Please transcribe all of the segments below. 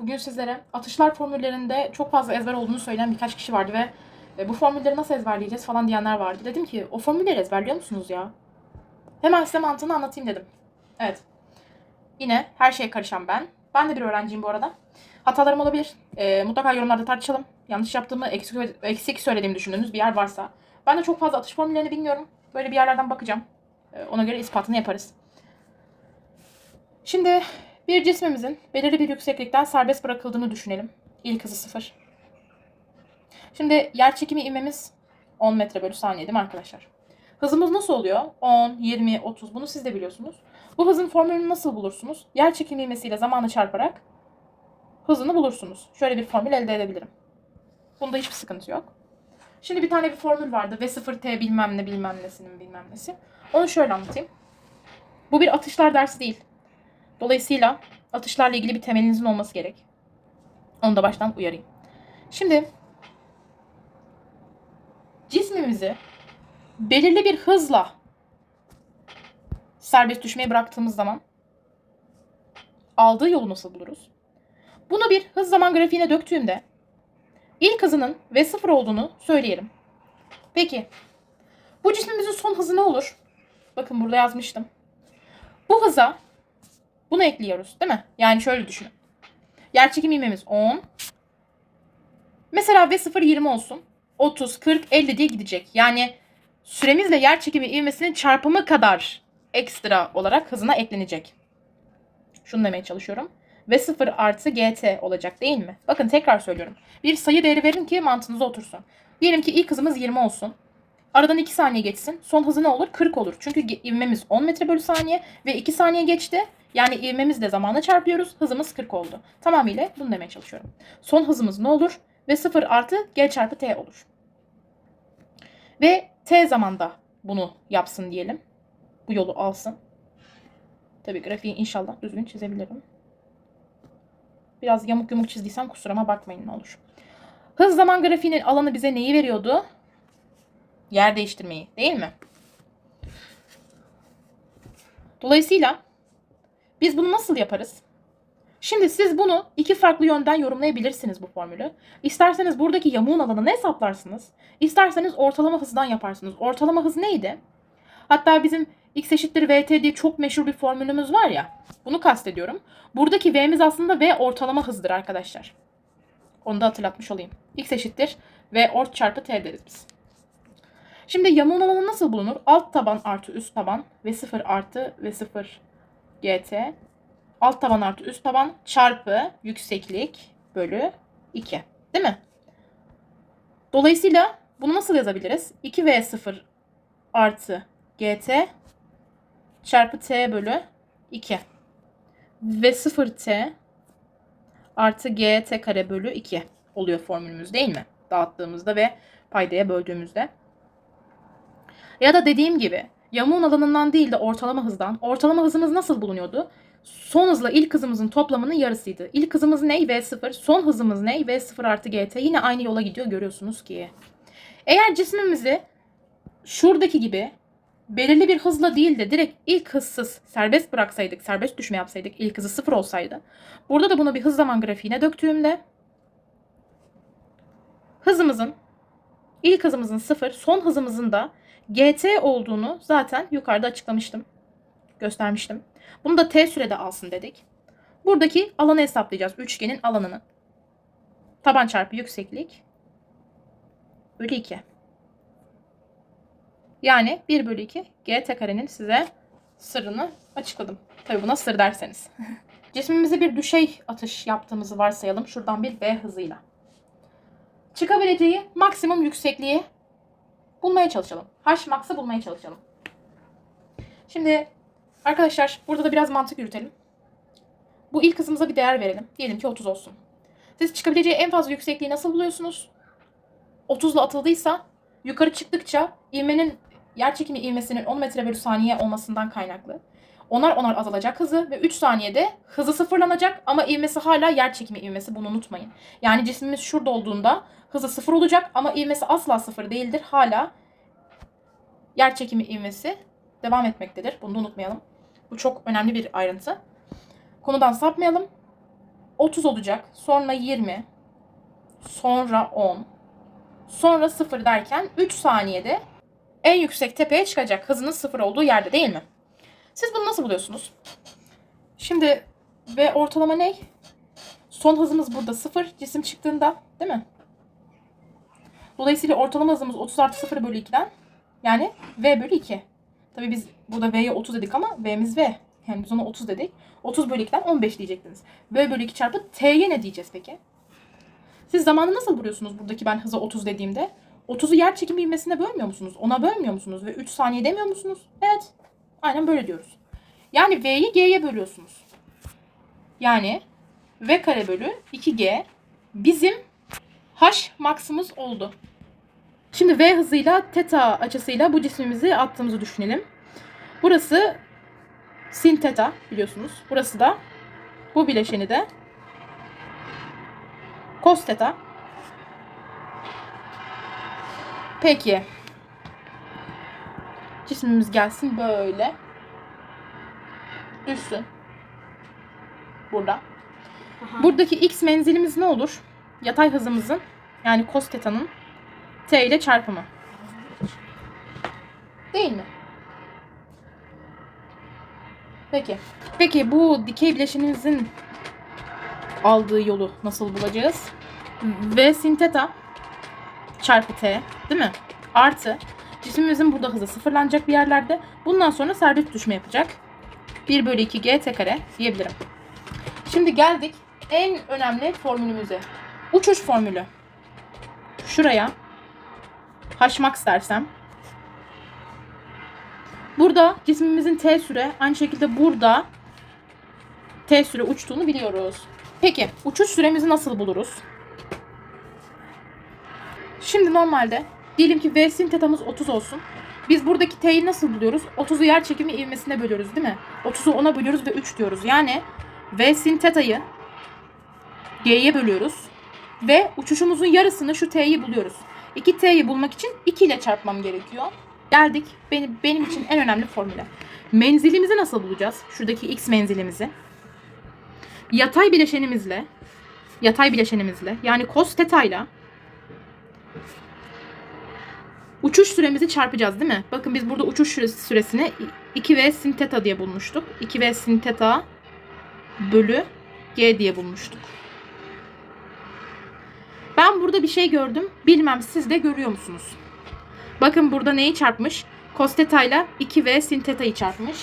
Bugün sizlere atışlar formüllerinde çok fazla ezber olduğunu söyleyen birkaç kişi vardı ve e, bu formülleri nasıl ezberleyeceğiz falan diyenler vardı. Dedim ki o formülleri ezberliyor musunuz ya? Hemen size mantığını anlatayım dedim. Evet. Yine her şeye karışan ben. Ben de bir öğrenciyim bu arada. Hatalarım olabilir. E, mutlaka yorumlarda tartışalım. Yanlış yaptığımı, eksik, eksik söylediğimi düşündüğünüz bir yer varsa. Ben de çok fazla atış formüllerini bilmiyorum. Böyle bir yerlerden bakacağım. E, ona göre ispatını yaparız. Şimdi bir cismimizin belirli bir yükseklikten serbest bırakıldığını düşünelim. İlk hızı sıfır. Şimdi yer çekimi ivmemiz 10 metre bölü saniye değil mi arkadaşlar? Hızımız nasıl oluyor? 10, 20, 30 bunu siz de biliyorsunuz. Bu hızın formülünü nasıl bulursunuz? Yer çekimi ivmesiyle zamanı çarparak hızını bulursunuz. Şöyle bir formül elde edebilirim. Bunda hiçbir sıkıntı yok. Şimdi bir tane bir formül vardı. V0T bilmem ne bilmem nesinin bilmem nesi. Onu şöyle anlatayım. Bu bir atışlar dersi değil. Dolayısıyla atışlarla ilgili bir temelinizin olması gerek. Onu da baştan uyarayım. Şimdi cismimizi belirli bir hızla serbest düşmeye bıraktığımız zaman aldığı yolu nasıl buluruz? Bunu bir hız zaman grafiğine döktüğümde ilk hızının V0 olduğunu söyleyelim. Peki bu cismimizin son hızı ne olur? Bakın burada yazmıştım. Bu hıza bunu ekliyoruz değil mi? Yani şöyle düşünün. Yerçekim ivmemiz 10. Mesela V0 20 olsun. 30, 40, 50 diye gidecek. Yani süremizle yer çekimi ivmesinin çarpımı kadar ekstra olarak hızına eklenecek. Şunu demeye çalışıyorum. V0 artı GT olacak değil mi? Bakın tekrar söylüyorum. Bir sayı değeri verin ki mantığınıza otursun. Diyelim ki ilk hızımız 20 olsun. Aradan 2 saniye geçsin. Son hızı ne olur? 40 olur. Çünkü ivmemiz 10 metre bölü saniye ve 2 saniye geçti. Yani ivmemizle zamanla çarpıyoruz. Hızımız 40 oldu. Tamamıyla bunu demeye çalışıyorum. Son hızımız ne olur? Ve 0 artı G çarpı T olur. Ve T zamanda bunu yapsın diyelim. Bu yolu alsın. Tabii grafiği inşallah düzgün çizebilirim. Biraz yamuk yumuk çizdiysem kusuruma bakmayın ne olur. Hız zaman grafiğinin alanı bize neyi veriyordu? Yer değiştirmeyi değil mi? Dolayısıyla biz bunu nasıl yaparız? Şimdi siz bunu iki farklı yönden yorumlayabilirsiniz bu formülü. İsterseniz buradaki yamuğun alanını hesaplarsınız. İsterseniz ortalama hızdan yaparsınız. Ortalama hız neydi? Hatta bizim x eşittir vt diye çok meşhur bir formülümüz var ya. Bunu kastediyorum. Buradaki v'miz aslında v ortalama hızdır arkadaşlar. Onu da hatırlatmış olayım. x eşittir v ort çarpı t deriz biz. Şimdi yamuğun alanı nasıl bulunur? Alt taban artı üst taban ve 0 artı ve 0 gt alt taban artı üst taban çarpı yükseklik bölü 2. Değil mi? Dolayısıyla bunu nasıl yazabiliriz? 2v0 artı gt çarpı t bölü 2. Ve 0t artı gt kare bölü 2 oluyor formülümüz değil mi? Dağıttığımızda ve paydaya böldüğümüzde. Ya da dediğim gibi yamuğun alanından değil de ortalama hızdan. Ortalama hızımız nasıl bulunuyordu? Son hızla ilk hızımızın toplamının yarısıydı. İlk hızımız ne? V0. Son hızımız ne? V0 artı GT. Yine aynı yola gidiyor görüyorsunuz ki. Eğer cismimizi şuradaki gibi belirli bir hızla değil de direkt ilk hızsız serbest bıraksaydık, serbest düşme yapsaydık, ilk hızı sıfır olsaydı. Burada da bunu bir hız zaman grafiğine döktüğümde hızımızın ilk hızımızın sıfır, son hızımızın da GT olduğunu zaten yukarıda açıklamıştım. Göstermiştim. Bunu da T sürede alsın dedik. Buradaki alanı hesaplayacağız. Üçgenin alanını. Taban çarpı yükseklik bölü 2. Yani 1 bölü 2 GT karenin size sırrını açıkladım. Tabi buna sır derseniz. Cismimize bir düşey atış yaptığımızı varsayalım. Şuradan bir V hızıyla. Çıkabileceği maksimum yüksekliği bulmaya çalışalım. H max'ı bulmaya çalışalım. Şimdi arkadaşlar burada da biraz mantık yürütelim. Bu ilk hızımıza bir değer verelim. Diyelim ki 30 olsun. Siz çıkabileceği en fazla yüksekliği nasıl buluyorsunuz? 30 ile atıldıysa yukarı çıktıkça ivmenin yer çekimi ivmesinin 10 metre bölü saniye olmasından kaynaklı. Onar onar azalacak hızı ve 3 saniyede hızı sıfırlanacak ama ivmesi hala yer çekimi ivmesi bunu unutmayın. Yani cismimiz şurada olduğunda hızı sıfır olacak ama ivmesi asla sıfır değildir. Hala yer çekimi ivmesi devam etmektedir. Bunu da unutmayalım. Bu çok önemli bir ayrıntı. Konudan sapmayalım. 30 olacak. Sonra 20. Sonra 10. Sonra 0 derken 3 saniyede en yüksek tepeye çıkacak. Hızının 0 olduğu yerde değil mi? Siz bunu nasıl buluyorsunuz? Şimdi ve ortalama ne? Son hızımız burada 0 cisim çıktığında değil mi? Dolayısıyla ortalama hızımız 30 artı 0 bölü 2'den yani V bölü 2. Tabii biz burada V'ye 30 dedik ama V'miz V. Yani biz ona 30 dedik. 30 bölü 2'den 15 diyecektiniz. V bölü 2 çarpı T'ye ne diyeceğiz peki? Siz zamanı nasıl buluyorsunuz buradaki ben hıza 30 dediğimde? 30'u yer çekimi ivmesine bölmüyor musunuz? Ona bölmüyor musunuz? Ve 3 saniye demiyor musunuz? Evet. Aynen böyle diyoruz. Yani V'yi G'ye bölüyorsunuz. Yani V kare bölü 2G bizim H maksimumuz oldu. Şimdi V hızıyla teta açısıyla bu cismimizi attığımızı düşünelim. Burası sin teta biliyorsunuz. Burası da bu bileşeni de cos teta. Peki. Cismimiz gelsin böyle. Düşsün. Burada. Buradaki x menzilimiz ne olur? Yatay hızımızın yani cos teta'nın t ile çarpımı. Değil mi? Peki. Peki bu dikey bileşenimizin aldığı yolu nasıl bulacağız? V sin teta çarpı t değil mi? Artı cismimizin burada hızı sıfırlanacak bir yerlerde. Bundan sonra serbest düşme yapacak. 1 bölü 2 g t kare diyebilirim. Şimdi geldik en önemli formülümüze. Uçuş formülü. Şuraya Hmax dersem. Burada cismimizin t süre aynı şekilde burada t süre uçtuğunu biliyoruz. Peki uçuş süremizi nasıl buluruz? Şimdi normalde diyelim ki V sin tetamız 30 olsun. Biz buradaki t'yi nasıl buluyoruz? 30'u yer çekimi ivmesine bölüyoruz değil mi? 30'u 10'a bölüyoruz ve 3 diyoruz. Yani V sin teta'yı G'ye bölüyoruz. Ve uçuşumuzun yarısını şu T'yi buluyoruz. 2T'yi bulmak için 2 ile çarpmam gerekiyor. Geldik benim, benim için en önemli formüle. Menzilimizi nasıl bulacağız? Şuradaki X menzilimizi. Yatay bileşenimizle yatay bileşenimizle yani cos theta ile uçuş süremizi çarpacağız değil mi? Bakın biz burada uçuş süresi- süresini 2V sin theta diye bulmuştuk. 2V sin theta bölü G diye bulmuştuk. Ben burada bir şey gördüm. Bilmem siz de görüyor musunuz? Bakın burada neyi çarpmış? Cos theta ile 2V sin theta'yı çarpmış.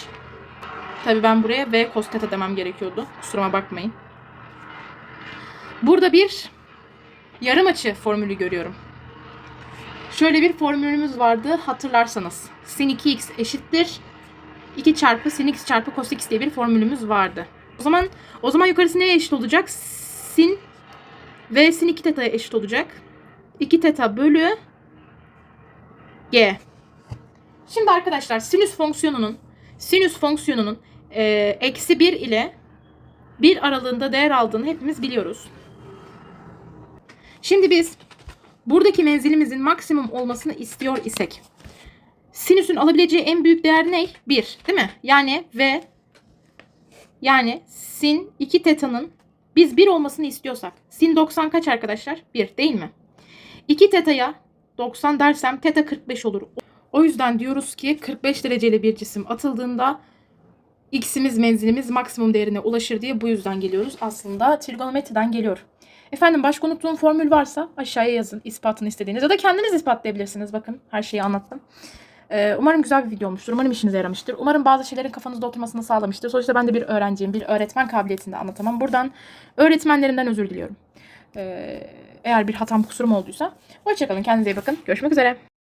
Tabii ben buraya V cos theta demem gerekiyordu. Kusuruma bakmayın. Burada bir yarım açı formülü görüyorum. Şöyle bir formülümüz vardı hatırlarsanız. Sin 2x eşittir 2 çarpı sin x çarpı cos x diye bir formülümüz vardı. O zaman o zaman yukarısı neye eşit olacak? Sin v sin 2 teta'ya eşit olacak. 2 teta bölü g. Şimdi arkadaşlar sinüs fonksiyonunun sinüs fonksiyonunun e, eksi 1 ile 1 aralığında değer aldığını hepimiz biliyoruz. Şimdi biz buradaki menzilimizin maksimum olmasını istiyor isek sinüsün alabileceği en büyük değer ne? 1 değil mi? Yani v yani sin 2 teta'nın biz 1 olmasını istiyorsak sin 90 kaç arkadaşlar? 1 değil mi? 2 teta'ya 90 dersem teta 45 olur. O yüzden diyoruz ki 45 dereceli bir cisim atıldığında x'imiz menzilimiz maksimum değerine ulaşır diye bu yüzden geliyoruz. Aslında trigonometriden geliyor. Efendim başka unuttuğum formül varsa aşağıya yazın ispatını istediğiniz ya da kendiniz ispatlayabilirsiniz. Bakın her şeyi anlattım. Ee, umarım güzel bir video olmuştur. Umarım işinize yaramıştır. Umarım bazı şeylerin kafanızda oturmasını sağlamıştır. Sonuçta ben de bir öğrenciyim. Bir öğretmen kabiliyetinde anlatamam. Buradan öğretmenlerimden özür diliyorum. Ee, eğer bir hatam kusurum olduysa. Hoşçakalın. Kendinize iyi bakın. Görüşmek üzere.